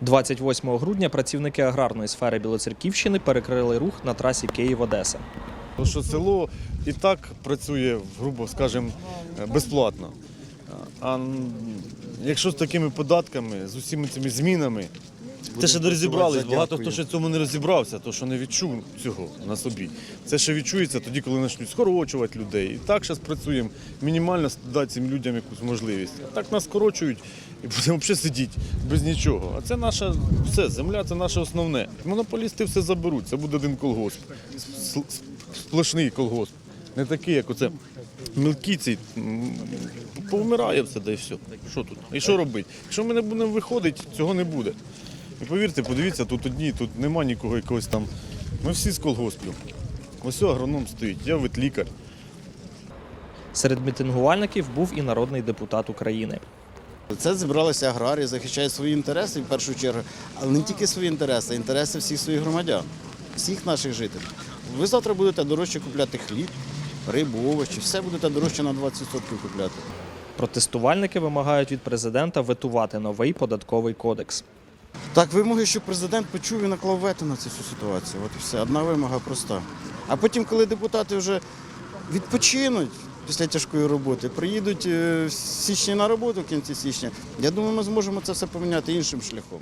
28 грудня працівники аграрної сфери Білоцерківщини перекрили рух на трасі Київ-Одеса. Що село і так працює, грубо скажемо, безплатно. А якщо з такими податками, з усіма цими змінами, те ще не розібрались, багато хто ще цьому не розібрався, то що не відчув цього на собі. Це ще відчується тоді, коли почнуть скорочувати людей. І так зараз працюємо, мінімально дати цим людям якусь можливість. А так нас скорочують і будемо взагалі сидіти без нічого. А це наша все, земля це наше основне. Монополісти все заберуть, це буде один колгосп. Сплошний колгосп. Не такий, як оце мілкі ці. м, Повмирає все, да і все. Що тут? І що робити? Якщо ми не будемо виходити, цього не буде. І повірте, подивіться, тут одні, тут нема нікого якогось там. Ми всі з колгоспів. Ось агроном стоїть, я ветлікар. Серед мітингувальників був і народний депутат України. Це зібралися аграрії, захищають свої інтереси в першу чергу, але не тільки свої інтереси, а інтереси всіх своїх громадян, всіх наших жителів. Ви завтра будете дорожче купляти хліб, рибу, овочі, все будете дорожче на 20% купляти. Протестувальники вимагають від президента ветувати новий податковий кодекс. Так, вимоги, щоб президент почув і наклав вето на цю всю ситуацію. От і все. Одна вимога проста. А потім, коли депутати вже відпочинуть після тяжкої роботи, приїдуть е, в січні на роботу в кінці січня, я думаю, ми зможемо це все поміняти іншим шляхом.